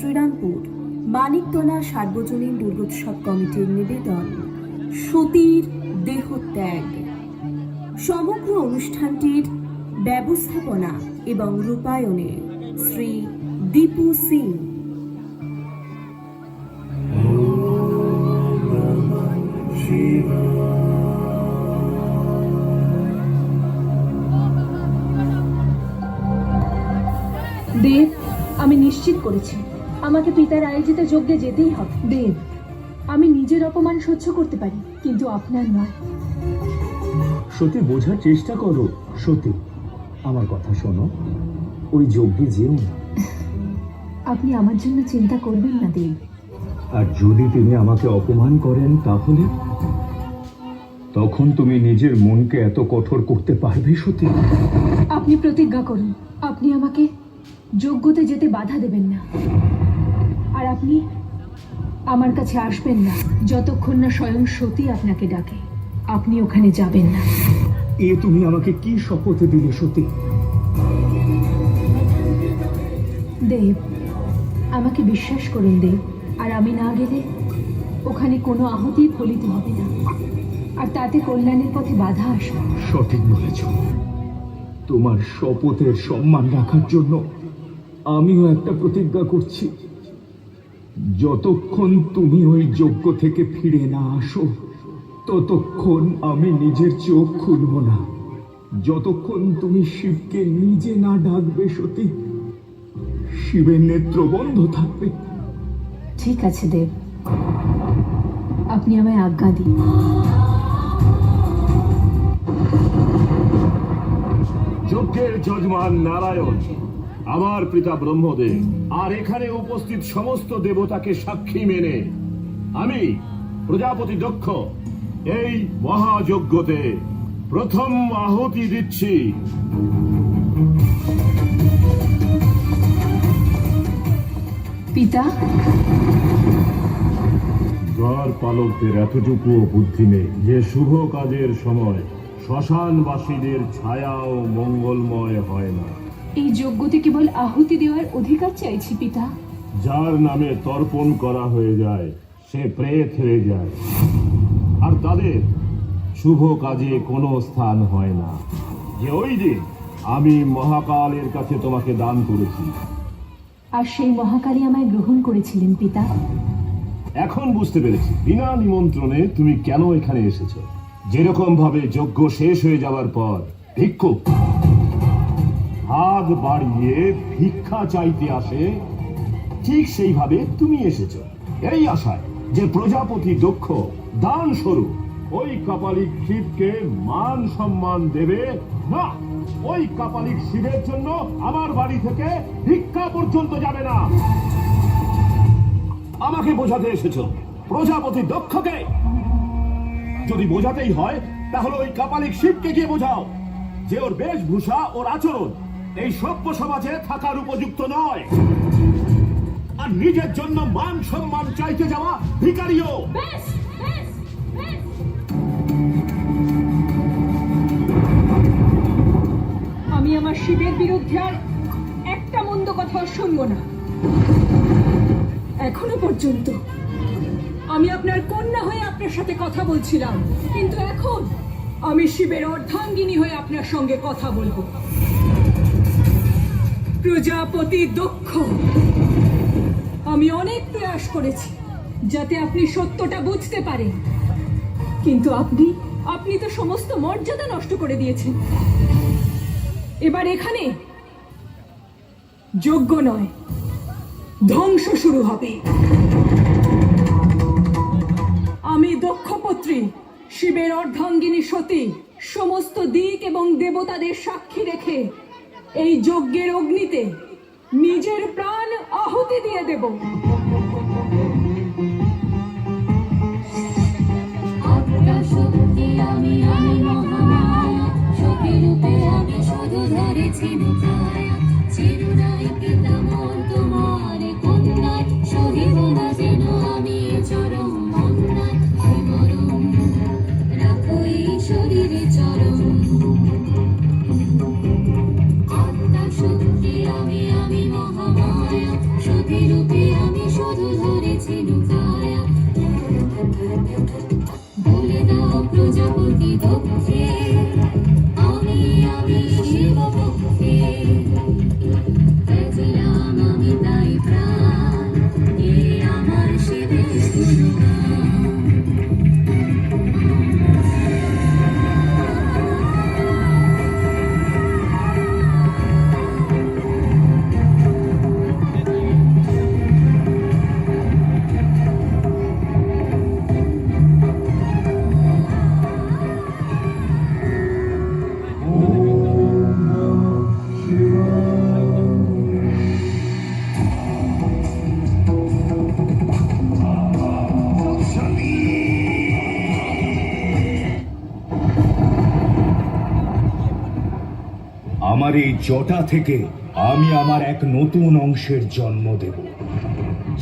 শ্রীরামপুর, মানিকতলা সার্বজনীন দুর্গোৎসব কমিটির নিবেদন, সতীর দেহত্যাগ। সমগ্র অনুষ্ঠানটির ব্যবস্থাপনা এবং রূপায়ণে শ্রী দীপু সিং। দেব, আমি নিশ্চিত করেছি। আমাকে পিতার আয়োজিত যজ্ঞে যেতেই হবে। দেব আমি নিজের অপমান সহ্য করতে পারি কিন্তু আপনার নয়। সত্যি বোঝার চেষ্টা করো। সত্যি আমার কথা শোনো। ওই যজ্ঞে যেও না। আপনি আমার জন্য চিন্তা করবেন না দেব। আর যদি তিনি আমাকে অপমান করেন তাহলে? তখন তুমি নিজের মনকে এত কঠোর করতে পারবে সত্যি আপনি প্রতিজ্ঞা করুন আপনি আমাকে যজ্ঞতে যেতে বাধা দেবেন না। আপনি আমার কাছে আসবেন না। যতক্ষণ না স্বয়ং সতী আপনাকে ডাকে আপনি ওখানে যাবেন না। এ তুমি আমাকে কি শপথ দিলে সত্যি দেব আমাকে বিশ্বাস করুন দেব আর আমি না গেলে ওখানে কোনো আহতি ফলিত হবে না। আর তাতে কল্যাণের পথে বাধা আসবে সঠিক বলেছ। তোমার শপথের সম্মান রাখার জন্য আমিও একটা প্রতিজ্ঞা করছি। যতক্ষণ তুমি ওই যজ্ঞ থেকে ফিরে না আসো ততক্ষণ আমি নিজের চোখ খুলব না। যতক্ষণ তুমি শিবকে নিজে না ডাকবে সতী শিবের নেত্র বন্ধ থাকবে। ঠিক আছে দেব। আপনি আমায় আজ্ঞা দিন। যজ্ঞের যজমান নারায়ণ আমার পিতা ব্রহ্মদেব আর এখানে উপস্থিত সমস্ত দেবতাকে সাক্ষী মেনে। আমি প্রজাপতি দক্ষ এই মহাযজ্ঞতে প্রথম আহুতি দিচ্ছি। পিতা? ঘর পালকদের এতটুকুও বুদ্ধি নেই যে শুভ কাজের সময় শ্মশানবাসীদের ছায়াও মঙ্গলময় হয় না। এই যজ্ঞতে কেবল আহুতি দেওয়ার অধিকার চাইছি পিতা। যার নামে তর্পণ করা হয়ে যায় সে প্রেত হয়ে যায়। আর তাদের শুভ কাজে কোনো স্থান হয় না। যে ওই দিন আমি মহাকালের কাছে তোমাকে দান করেছি। আর সেই মহাকালী আমায় গ্রহণ করেছিলেন পিতা। এখন বুঝতে পেরেছি বিনা নিমন্ত্রণে তুমি কেন এখানে এসেছ। যেরকম ভাবে যজ্ঞ শেষ হয়ে যাওয়ার পর ভিক্ষুক হাত বাড়িয়ে ভিক্ষা চাইতে আসে, ঠিক সেইভাবে তুমি এসেছ। এই আশায় যে প্রজাপতি দক্ষ দান স্বরূপ ওই কাপালিক শিবকে মান সম্মান দেবে না। ওই কাপালিক শিবের জন্য আমার বাড়ি থেকে ভিক্ষা পর্যন্ত যাবে না। আমাকে বোঝাতে এসেছ, প্রজাপতি দক্ষকে। যদি বোঝাতেই হয়, তাহলে ওই কাপালিক শিবকে গিয়ে বোঝাও যে ওর বেশভূষা, ওর আচরণ এই সভ্য সমাজে থাকার উপযুক্ত নয়। আর নিজের জন্য মান সম্মান চাইতে যাওয়া ভিকারিও। আমি আমার শিবের বিরুদ্ধে আর একটা মন্দ কথাও শুনব না। এখনও পর্যন্ত আমি আপনার কন্যা হয়ে আপনার সাথে কথা বলছিলাম, কিন্তু এখন আমি শিবের অর্ধাঙ্গিনী হয়ে আপনার সঙ্গে কথা বলব। প্রজাপতি দক্ষ। আমি অনেক প্রয়াস করেছি, যাতে আপনি সত্যটা বুঝতে পারেন। কিন্তু আপনি আপনি তো সমস্ত মর্যাদা নষ্ট করে দিয়েছেন। এবার এখানে যোগ্য নয়, ধ্বংস শুরু হবে। আমি দক্ষপত্রী, শিবের অর্ধাঙ্গিনী সতী, সমস্ত দিক এবং দেবতাদের সাক্ষী রেখে এই যজ্ঞের অগ্নিতে নিজের প্রাণ আহুতি দিয়ে দেব। আমি শুধু ধরেছি আমার এই জটা থেকে আমি আমার এক নতুন অংশের জন্ম দেব,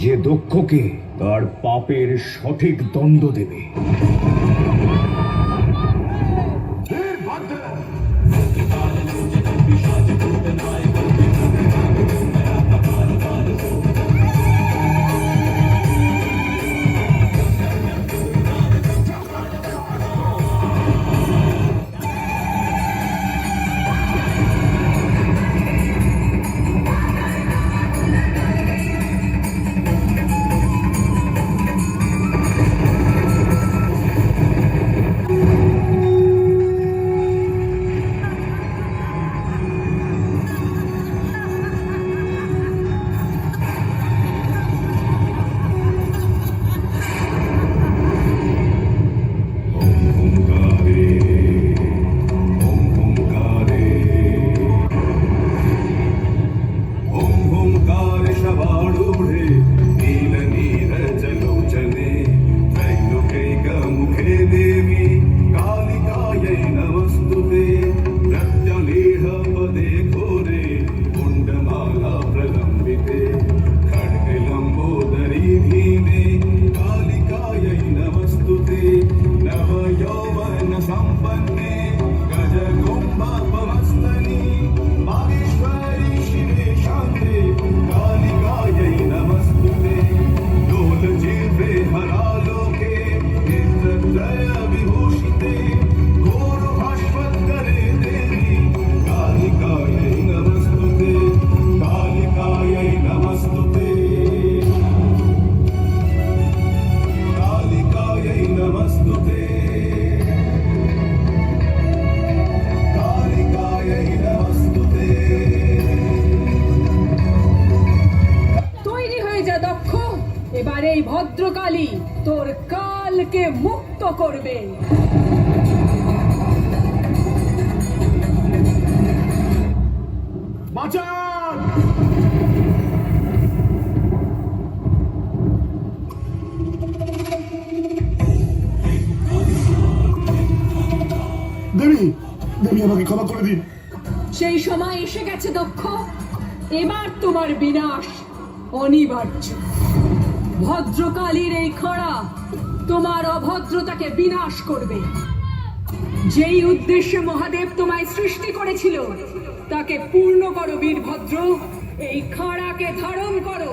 যে দক্ষকে তার পাপের সঠিক দণ্ড দেবে। করবে বাঁচান দেবী দেবী আমাকে ক্ষমা করে দিন। সেই সময় এসে গেছে দক্ষ। এবার তোমার বিনাশ অনিবার্য। ভদ্রকালীর এই খরা তোমার অভদ্রতাকে বিনাশ করবে। যেই উদ্দেশ্যে মহাদেব তোমায় সৃষ্টি করেছিল, তাকে পূর্ণ করো বীরভদ্র। এই খাড়াকে ধারণ করো,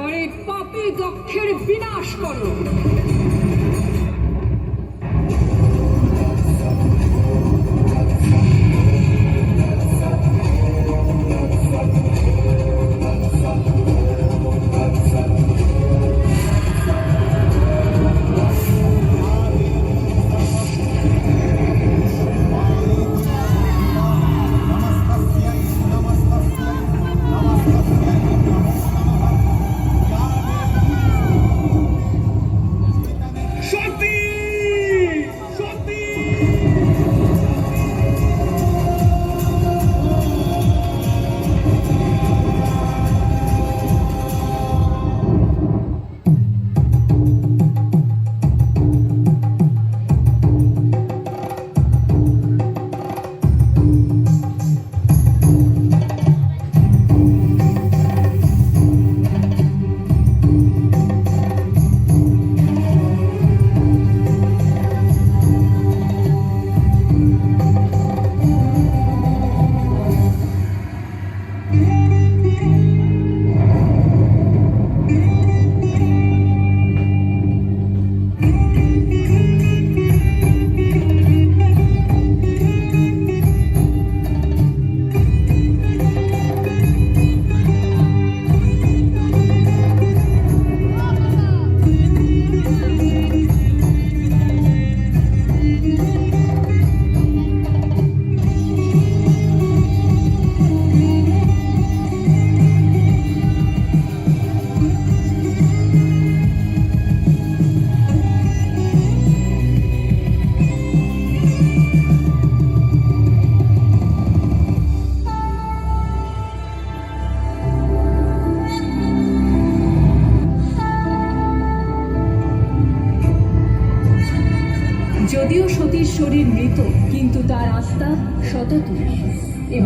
আর এই পাপি দক্ষের বিনাশ করো।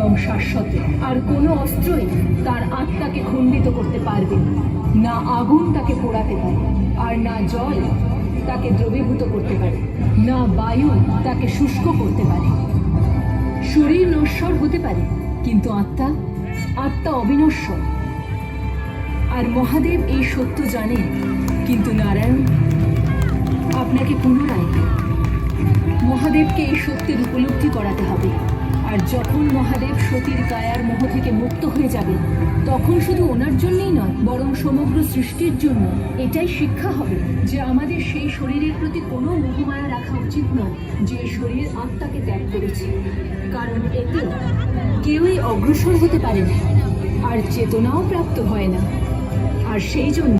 এবং শাশ্বত। আর কোনো অস্ত্রই তার আত্মাকে খণ্ডিত করতে পারবে না। আগুন তাকে পোড়াতে পারে, আর না জল তাকে দ্রবীভূত করতে পারে। না বায়ু তাকে শুষ্ক করতে পারে। শরীর নশ্বর হতে পারে, কিন্তু আত্মা? আত্মা অবিনশ্বর। আর মহাদেব এই সত্য জানেন, কিন্তু নারায়ণ আপনাকে পুনরায় মহাদেবকে এই সত্যের উপলব্ধি করাতে হবে। আর যখন মহাদেব সতীর কায়ার মোহ থেকে মুক্ত হয়ে যাবে, তখন শুধু ওনার জন্যই নয়, বরং সমগ্র সৃষ্টির জন্য এটাই শিক্ষা হবে যে আমাদের সেই শরীরের প্রতি কোনো মোহমায়া রাখা উচিত নয় যে শরীর আত্মাকে ত্যাগ করেছে। কারণ এতে কেউই অগ্রসর হতে পারে না, আর চেতনাও প্রাপ্ত হয় না। আর সেই জন্য